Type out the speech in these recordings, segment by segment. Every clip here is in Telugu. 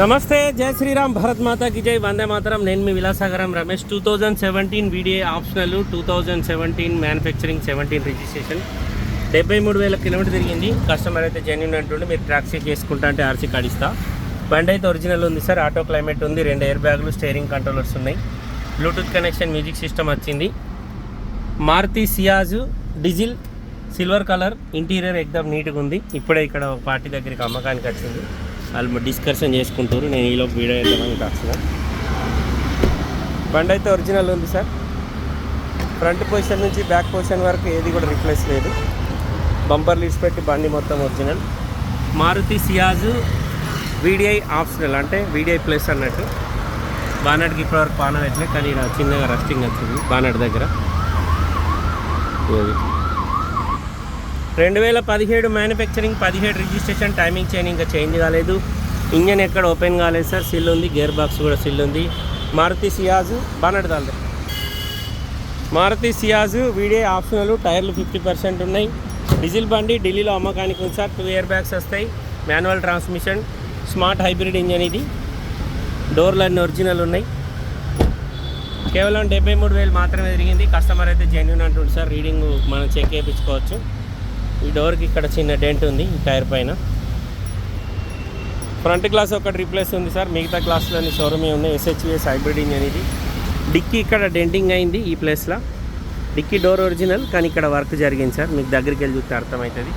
నమస్తే జై శ్రీరామ్ భరత్ మాతాకి జై వందే మాతరం. నేను మీ Vilasagaram Ramesh. Two thousand seventeen VDI optional two thousand seventeen manufacturing seventeen registration డెబ్బై మూడు వేల కిలోమీటర్ తిరిగింది. కస్టమర్ అయితే జెన్యున్ అంటుండే మీరు ట్రాక్సీ చేసుకుంటా అంటే ఆర్సీ కడిస్తా బండి అయితే ఒరిజినల్ ఉంది సార్ ఆటో క్లైమేట్ ఉంది రెండు ఎయిర్ బ్యాగులు స్టేరింగ్ కంట్రోలర్స్ ఉన్నాయి. బ్లూటూత్ కనెక్షన్ మ్యూజిక్ సిస్టమ్ వచ్చింది. Maruti Ciaz diesel silver colour interior ఎక్దమ్ నీట్గా ఉంది. ఇప్పుడే ఇక్కడ ఒక పార్టీ దగ్గరికి అమ్మకానికి వచ్చింది. వాళ్ళు డిస్కషన్ చేసుకుంటారు. నేను ఈలోపు వీడియో వేద్దామని వచ్చిన బండి అయితే ఒరిజినల్ ఉంది సార్. ఫ్రంట్ పొజిషన్ నుంచి బ్యాక్ పొజిషన్ వరకు ఏది కూడా రిప్లేస్ లేదు. బంపర్ లీడ్స్ పెట్టి బండి మొత్తం original Maruti Ciaz VDI optional అంటే వీడిఐ ప్లస్ అన్నట్టు. బానట్కి ఇప్పటివరకు పాన పెట్టలే కానీ చిన్నగా రస్టింగ్ వచ్చింది బానట్ దగ్గర. ఇది. రెండు వేల పదిహేడు మ్యానుఫ్యాక్చరింగ్ పదిహేడు రిజిస్ట్రేషన్ టైమింగ్ చైన్ ఇంకా చేంజ్ కాలేదు. ఇంజన్ ఎక్కడ ఓపెన్ కాలేదు సార్ సిల్ ఉంది గేర్ బాక్స్ కూడా సిల్ ఉంది. Maruti Ciaz bonnet Maruti Ciaz VDI optional టైర్లు ఫిఫ్టీ పర్సెంట్ ఉన్నాయి. డీజిల్ బండి ఢిల్లీలో అమ్మకానికి ఉంది సార్ టూ ఇయర్ బ్యాగ్స్ వస్తాయి manual transmission smart hybrid engine ఇది. డోర్లు అన్ని ఒరిజినల్ ఉన్నాయి. కేవలం డెబ్బై మూడు వేలు మాత్రమే తిరిగింది. కస్టమర్ అయితే జెన్యున్ అంటుంది సార్ రీడింగ్ మనం చెక్ చేయించుకోవచ్చు. ఈ డోర్కి ఇక్కడ చిన్న డెంట్ ఉంది ఈ టైర్ పైన. ఫ్రంట్ గ్లాస్ ఒకటి రీప్లేస్ ఉంది సార్. మిగతా గ్లాసులన్నీ షోరూమే ఉన్నాయి. ఎస్హెచ్విఎస్ హైబ్రిడ్ ఇంజన్ ఇది. డిక్కీ ఇక్కడ డెంటింగ్ అయింది ఈ ప్లేస్లో. డిక్కీ డోర్ ఒరిజినల్ కానీ ఇక్కడ వర్క్ జరిగింది సార్. మీకు దగ్గరికి వెళ్ళి చూస్తే అర్థమవుతుంది.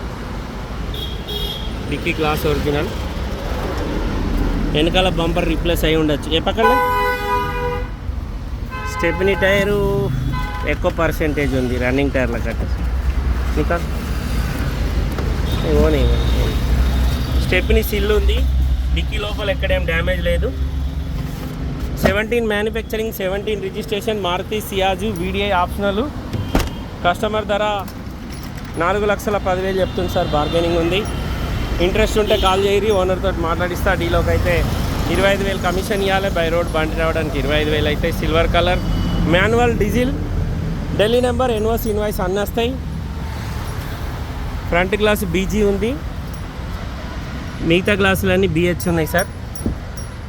Dickey glass original. వెనకాల బంపర్ రీప్లేస్ అయి ఉండొచ్చు. ఏ పక్కన? స్టెప్ని టైరు ఎక్కువ పర్సెంటేజ్ ఉంది రన్నింగ్ టైర్ల కంటే. ఇంకా ఇవ్వని స్టెప్ని సిల్ ఉంది. డిక్కీ లోపల ఎక్కడేం డ్యామేజ్ లేదు. Seventeen manufacturing seventeen registration Maruti Ciaz VDI optional. Customer ధర నాలుగు లక్షల పదివేలు చెప్తుంది సార్ బార్గెనింగ్ ఉంది. ఇంట్రెస్ట్ ఉంటే కాల్ చేయరి ఓనర్తో మాట్లాడిస్తా డీలోకి అయితే ఇరవై ఐదు వేలు కమిషన్ ఇవ్వాలి బై రోడ్ బండి రావడానికి ఇరవై ఐదు వేలు అయితే silver colour. Manual diesel Delhi number NOC invoice అన్నీ వస్తాయి. ఫ్రంట్ గ్లాస్ బీజీ ఉంది. మిగతా గ్లాసులన్నీ బిహెచ్ ఉన్నాయి సార్.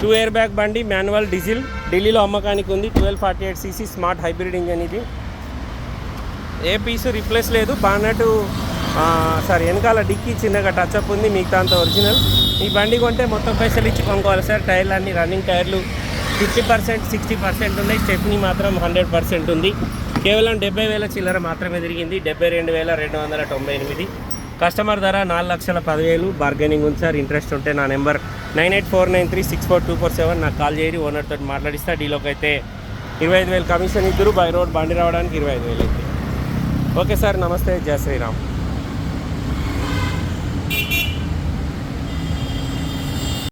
టూ ఇయర్ బ్యాగ్ బండి మాన్యువల్ డీజిల్ ఢిల్లీలో అమ్మకానికి ఉంది. Twelve forty eight CC smart hybrid engine ఇది. ఏ పీసు రిప్లేస్ లేదు. బానటు సారీ వెనకాల డిక్కీ చిన్నగా టచ్అప్ ఉంది. మిగతా అంత ఒరిజినల్ ఈ బండి కొంటే మొత్తం పైసలు ఇచ్చి కొనుక్కోవాలి సార్. టైర్లు అన్ని రన్నింగ్ టైర్లు ఫిఫ్టీ పర్సెంట్ సిక్స్టీ పర్సెంట్ ఉన్నాయి. స్టెప్నీ మాత్రం హండ్రెడ్ పర్సెంట్ ఉంది. కేవలం డెబ్బై వేల చిల్లర మాత్రమే తిరిగింది. డెబ్బై రెండు వేల రెండు వందల తొంభై ఎనిమిది. కస్టమర్ ధర నాలుగు లక్షల పదివేలు బార్గెనింగ్ ఉంది సార్. ఇంట్రెస్ట్ ఉంటే నా number nine eight four nine three six four two four seven. నాకు కాల్ చేయరు ఓనర్తో మాట్లాడిస్తా. డీలోకి అయితే ఇరవై ఐదు వేలు కమిషన్ ఇద్దరు బై రోడ్ బండి రావడానికి ఇరవై ఐదు వేలు అయితే. ఓకే సార్ నమస్తే. జయ శ్రీరామ్.